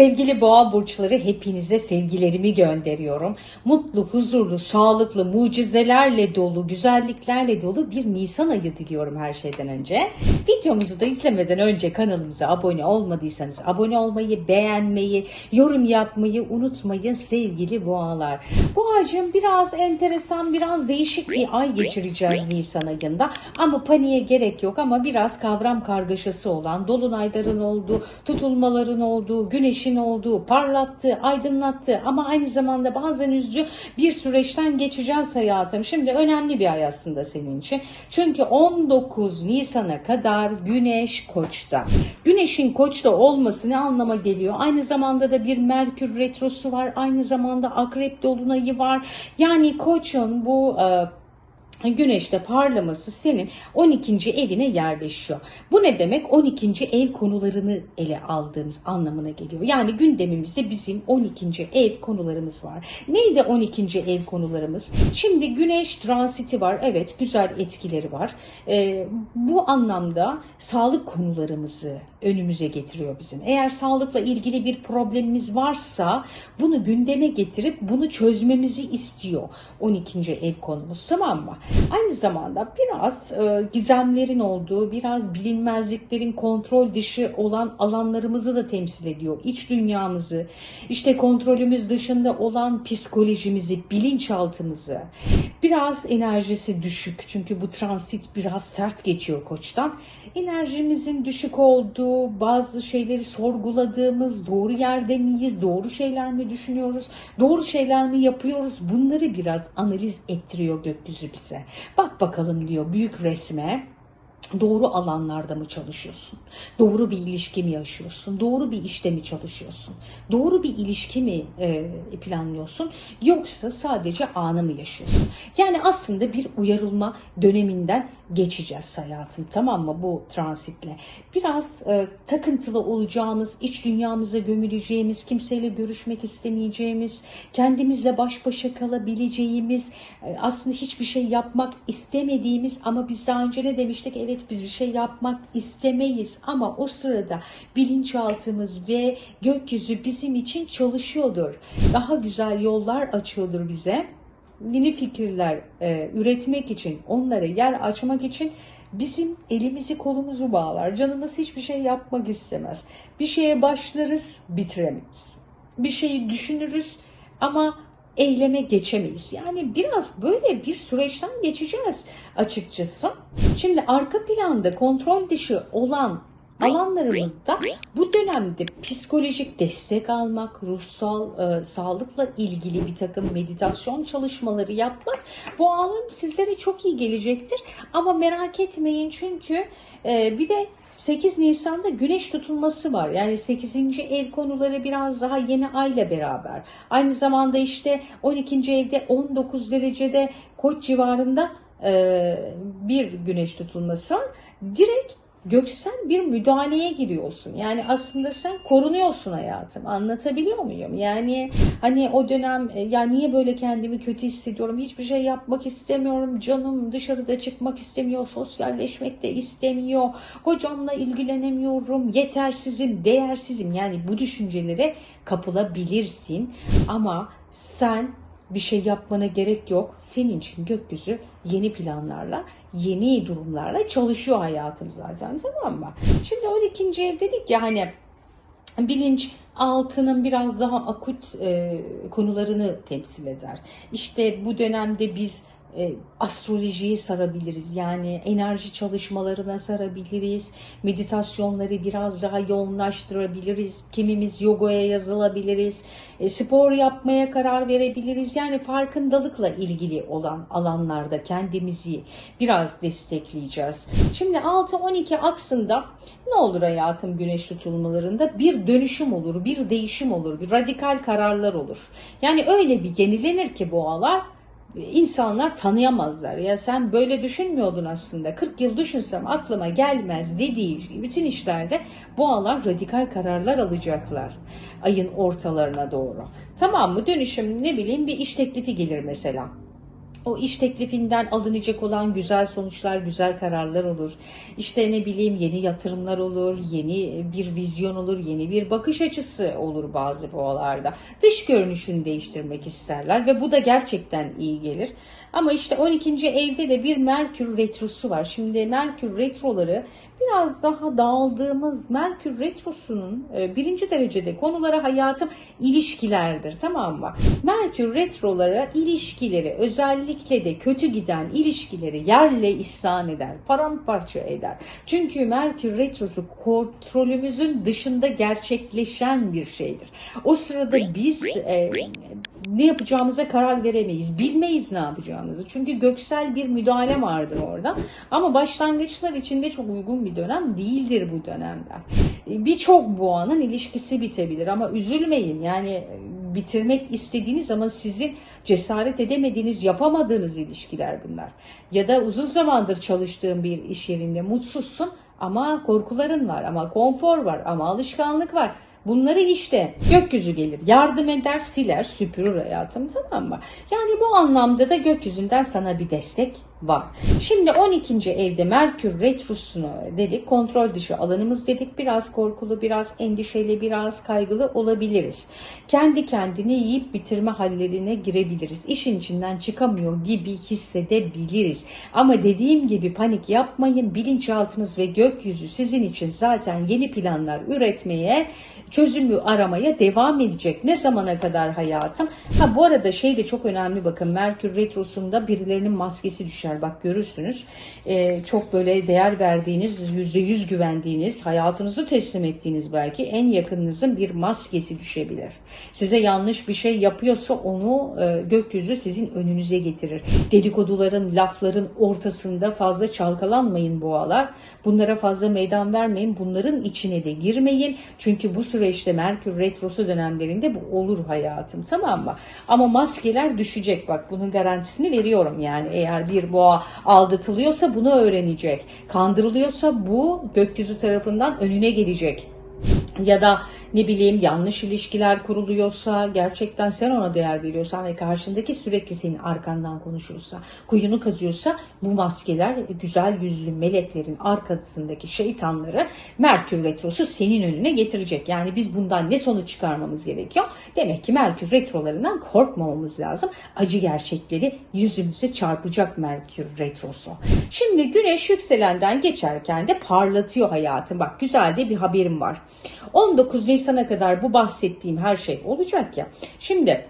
Sevgili boğa burçları hepinize sevgilerimi gönderiyorum. Mutlu, huzurlu, sağlıklı, mucizelerle dolu, güzelliklerle dolu bir Nisan ayı diliyorum her şeyden önce. Videomuzu da izlemeden önce kanalımıza abone olmadıysanız abone olmayı, beğenmeyi, yorum yapmayı unutmayın sevgili boğalar. Boğacığım biraz enteresan, biraz değişik bir ay geçireceğiz Nisan ayında. Ama paniğe gerek yok ama biraz kavram kargaşası olan, dolunayların olduğu, tutulmaların olduğu, güneşin olduğu, parlattı, aydınlattı ama aynı zamanda bazen üzücü bir süreçten geçeceğiz hayatım. Şimdi önemli bir ay aslında senin için. Çünkü 19 Nisan'a kadar Güneş Koç'ta. Güneşin Koç'ta olması ne anlama geliyor? Aynı zamanda da bir Merkür retrosu var. Aynı zamanda Akrep dolunayı var. Yani Koç'un bu e, Güneşte parlaması senin 12. evine yerleşiyor. Bu ne demek? 12. ev konularını ele aldığımız anlamına geliyor. Yani gündemimizde bizim 12. ev konularımız var. Neydi 12. ev konularımız? Şimdi güneş transiti var. Evet güzel etkileri var. Ee, bu anlamda sağlık konularımızı önümüze getiriyor bizim. Eğer sağlıkla ilgili bir problemimiz varsa bunu gündeme getirip bunu çözmemizi istiyor 12. ev konumuz tamam mı? Aynı zamanda biraz e, gizemlerin olduğu, biraz bilinmezliklerin kontrol dışı olan alanlarımızı da temsil ediyor. İç dünyamızı, işte kontrolümüz dışında olan psikolojimizi, bilinçaltımızı. Biraz enerjisi düşük çünkü bu transit biraz sert geçiyor koçtan. Enerjimizin düşük olduğu, bazı şeyleri sorguladığımız, doğru yerde miyiz, doğru şeyler mi düşünüyoruz, doğru şeyler mi yapıyoruz bunları biraz analiz ettiriyor gökyüzü bize. Bak bakalım diyor büyük resme. Doğru alanlarda mı çalışıyorsun? Doğru bir ilişki mi yaşıyorsun? Doğru bir işte mi çalışıyorsun? Doğru bir ilişki mi e, planlıyorsun? Yoksa sadece anı mı yaşıyorsun? Yani aslında bir uyarılma döneminden geçeceğiz hayatım tamam mı bu transitle? Biraz e, takıntılı olacağımız, iç dünyamıza gömüleceğimiz, kimseyle görüşmek istemeyeceğimiz, kendimizle baş başa kalabileceğimiz, e, aslında hiçbir şey yapmak istemediğimiz ama biz daha önce ne demiştik? Evet biz bir şey yapmak istemeyiz ama o sırada bilinçaltımız ve gökyüzü bizim için çalışıyordur. Daha güzel yollar açıyordur bize. Yeni fikirler e, üretmek için, onlara yer açmak için bizim elimizi kolumuzu bağlar. Canımız hiçbir şey yapmak istemez. Bir şeye başlarız, bitiremeyiz. Bir şeyi düşünürüz ama eyleme geçemeyiz. Yani biraz böyle bir süreçten geçeceğiz açıkçası. Şimdi arka planda kontrol dışı olan alanlarımızda bu dönemde psikolojik destek almak, ruhsal e, sağlıkla ilgili bir takım meditasyon çalışmaları yapmak bu alan sizlere çok iyi gelecektir. Ama merak etmeyin çünkü e, bir de 8 Nisan'da güneş tutulması var. Yani 8. ev konuları biraz daha yeni ayla beraber. Aynı zamanda işte 12. evde 19 derecede koç civarında bir güneş tutulması var. Direkt göksel bir müdahaleye giriyorsun. Yani aslında sen korunuyorsun hayatım. Anlatabiliyor muyum? Yani hani o dönem e, ya niye böyle kendimi kötü hissediyorum? Hiçbir şey yapmak istemiyorum. Canım dışarıda çıkmak istemiyor. Sosyalleşmek de istemiyor. Hocamla ilgilenemiyorum. Yetersizim, değersizim. Yani bu düşüncelere kapılabilirsin. Ama sen bir şey yapmana gerek yok. Senin için gökyüzü yeni planlarla, yeni durumlarla çalışıyor hayatım zaten tamam mı? Şimdi 12. ev dedik ya hani bilinç altının biraz daha akut e, konularını temsil eder. İşte bu dönemde biz e, astrolojiye sarabiliriz. Yani enerji çalışmalarına sarabiliriz. Meditasyonları biraz daha yoğunlaştırabiliriz. Kimimiz yogaya yazılabiliriz. E, spor yapmaya karar verebiliriz. Yani farkındalıkla ilgili olan alanlarda kendimizi biraz destekleyeceğiz. Şimdi 6-12 aksında ne olur hayatım güneş tutulmalarında? Bir dönüşüm olur, bir değişim olur, bir radikal kararlar olur. Yani öyle bir yenilenir ki boğalar insanlar tanıyamazlar. Ya sen böyle düşünmüyordun aslında. 40 yıl düşünsem aklıma gelmez dediği bütün işlerde boğalar radikal kararlar alacaklar. Ayın ortalarına doğru. Tamam mı? Dönüşüm ne bileyim bir iş teklifi gelir mesela. O iş teklifinden alınacak olan güzel sonuçlar, güzel kararlar olur. İşte ne bileyim yeni yatırımlar olur, yeni bir vizyon olur, yeni bir bakış açısı olur bazı boğalarda. Dış görünüşünü değiştirmek isterler ve bu da gerçekten iyi gelir. Ama işte 12. evde de bir Merkür retrosu var. Şimdi Merkür retroları biraz daha dağıldığımız Merkür retrosunun e, birinci derecede konuları hayatım ilişkilerdir tamam mı? Merkür retroları ilişkileri özellikle de kötü giden ilişkileri yerle ihsan eder, paramparça eder. Çünkü Merkür retrosu kontrolümüzün dışında gerçekleşen bir şeydir. O sırada biz e, ne yapacağımıza karar veremeyiz. Bilmeyiz ne yapacağımızı. Çünkü göksel bir müdahale vardır orada. Ama başlangıçlar için de çok uygun bir dönem değildir bu dönemler. Birçok boğanın ilişkisi bitebilir ama üzülmeyin. Yani bitirmek istediğiniz ama sizin cesaret edemediğiniz, yapamadığınız ilişkiler bunlar. Ya da uzun zamandır çalıştığın bir iş yerinde mutsuzsun ama korkuların var, ama konfor var, ama alışkanlık var. Bunları işte gökyüzü gelir, yardım eder, siler, süpürür hayatım tamam mı? Yani bu anlamda da gökyüzünden sana bir destek var. Şimdi 12. evde Merkür Retrosu'nu dedik, kontrol dışı alanımız dedik. Biraz korkulu, biraz endişeli, biraz kaygılı olabiliriz. Kendi kendini yiyip bitirme hallerine girebiliriz. İşin içinden çıkamıyor gibi hissedebiliriz. Ama dediğim gibi panik yapmayın. Bilinçaltınız ve gökyüzü sizin için zaten yeni planlar üretmeye çözümü aramaya devam edecek. Ne zamana kadar hayatım? Ha bu arada şey de çok önemli bakın Merkür Retrosu'nda birilerinin maskesi düşer. Bak görürsünüz. Ee, çok böyle değer verdiğiniz, yüzde yüz güvendiğiniz, hayatınızı teslim ettiğiniz belki en yakınınızın bir maskesi düşebilir. Size yanlış bir şey yapıyorsa onu e, gökyüzü sizin önünüze getirir. Dedikoduların, lafların ortasında fazla çalkalanmayın boğalar. Bunlara fazla meydan vermeyin. Bunların içine de girmeyin. Çünkü bu süreçte Merkür Retrosu dönemlerinde bu olur hayatım tamam mı? Ama maskeler düşecek bak bunun garantisini veriyorum yani eğer bir boğa aldatılıyorsa bunu öğrenecek. Kandırılıyorsa bu gökyüzü tarafından önüne gelecek ya da ne bileyim yanlış ilişkiler kuruluyorsa gerçekten sen ona değer veriyorsan ve karşındaki sürekli senin arkandan konuşursa kuyunu kazıyorsa bu maskeler güzel yüzlü meleklerin arkasındaki şeytanları Merkür Retrosu senin önüne getirecek. Yani biz bundan ne sonuç çıkarmamız gerekiyor? Demek ki Merkür Retrolarından korkmamamız lazım. Acı gerçekleri yüzümüze çarpacak Merkür Retrosu. Şimdi Güneş yükselenden geçerken de parlatıyor hayatım. Bak güzel de bir haberim var. 19 Nisan'a kadar bu bahsettiğim her şey olacak ya. Şimdi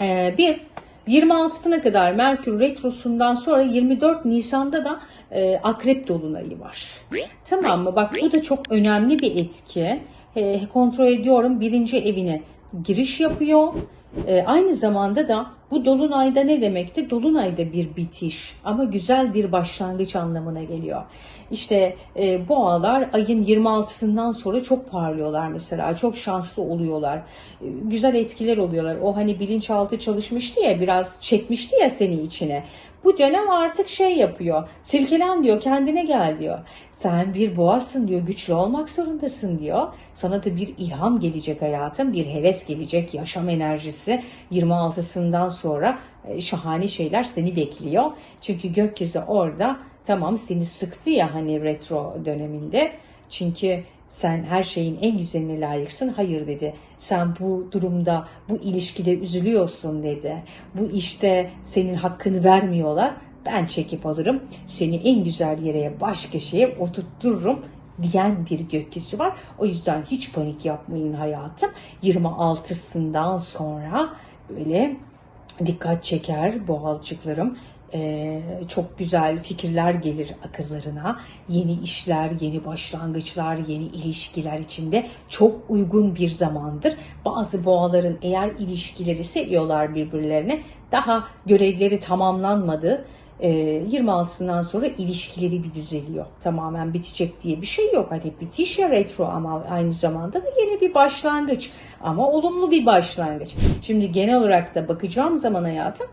e, bir 26'sına kadar Merkür Retrosu'ndan sonra 24 Nisan'da da e, Akrep Dolunayı var. Tamam mı? Bak bu da çok önemli bir etki. E, kontrol ediyorum birinci evine giriş yapıyor. E, aynı zamanda da bu dolunayda ne demekti? Dolunayda bir bitiş ama güzel bir başlangıç anlamına geliyor. İşte e, boğalar ayın 26'sından sonra çok parlıyorlar mesela. Çok şanslı oluyorlar. E, güzel etkiler oluyorlar. O hani bilinçaltı çalışmıştı ya biraz çekmişti ya seni içine. Bu dönem artık şey yapıyor. Silkelen diyor kendine gel diyor. Sen bir boğasın diyor, güçlü olmak zorundasın diyor. Sana da bir ilham gelecek hayatım, bir heves gelecek, yaşam enerjisi 26'sından sonra e, şahane şeyler seni bekliyor. Çünkü gökyüzü orada tamam seni sıktı ya hani retro döneminde. Çünkü sen her şeyin en güzeline layıksın. Hayır dedi. Sen bu durumda, bu ilişkide üzülüyorsun dedi. Bu işte senin hakkını vermiyorlar. Ben çekip alırım. Seni en güzel yere baş köşeye oturttururum diyen bir gökyüzü var. O yüzden hiç panik yapmayın hayatım. 26'sından sonra böyle dikkat çeker boğalcıklarım. Ee, çok güzel fikirler gelir akıllarına. Yeni işler, yeni başlangıçlar, yeni ilişkiler içinde çok uygun bir zamandır. Bazı boğaların eğer ilişkileri seviyorlar birbirlerine daha görevleri tamamlanmadı. 26'sından sonra ilişkileri bir düzeliyor. Tamamen bitecek diye bir şey yok. Hani bitiş ya retro ama aynı zamanda da yeni bir başlangıç. Ama olumlu bir başlangıç. Şimdi genel olarak da bakacağım zaman hayatım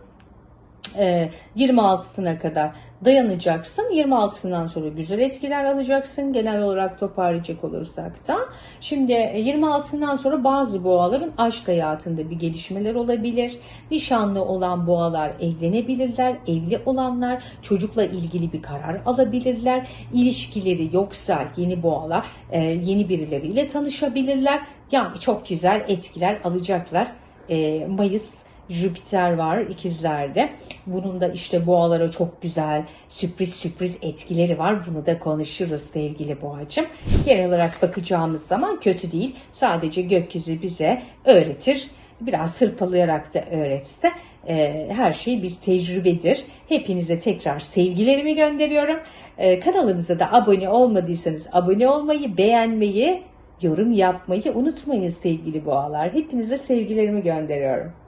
26'sına kadar dayanacaksın. 26'sından sonra güzel etkiler alacaksın. Genel olarak toparlayacak olursak da. Şimdi 26'sından sonra bazı boğaların aşk hayatında bir gelişmeler olabilir. Nişanlı olan boğalar evlenebilirler. Evli olanlar çocukla ilgili bir karar alabilirler. İlişkileri yoksa yeni boğalar e, yeni birileriyle tanışabilirler. Yani çok güzel etkiler alacaklar. E, Mayıs Jüpiter var ikizlerde. Bunun da işte boğalara çok güzel sürpriz sürpriz etkileri var. Bunu da konuşuruz sevgili boğacım. Genel olarak bakacağımız zaman kötü değil. Sadece gökyüzü bize öğretir. Biraz hırpalayarak da öğretse e, her şey bir tecrübedir. Hepinize tekrar sevgilerimi gönderiyorum. E, kanalımıza da abone olmadıysanız abone olmayı, beğenmeyi, yorum yapmayı unutmayın sevgili boğalar. Hepinize sevgilerimi gönderiyorum.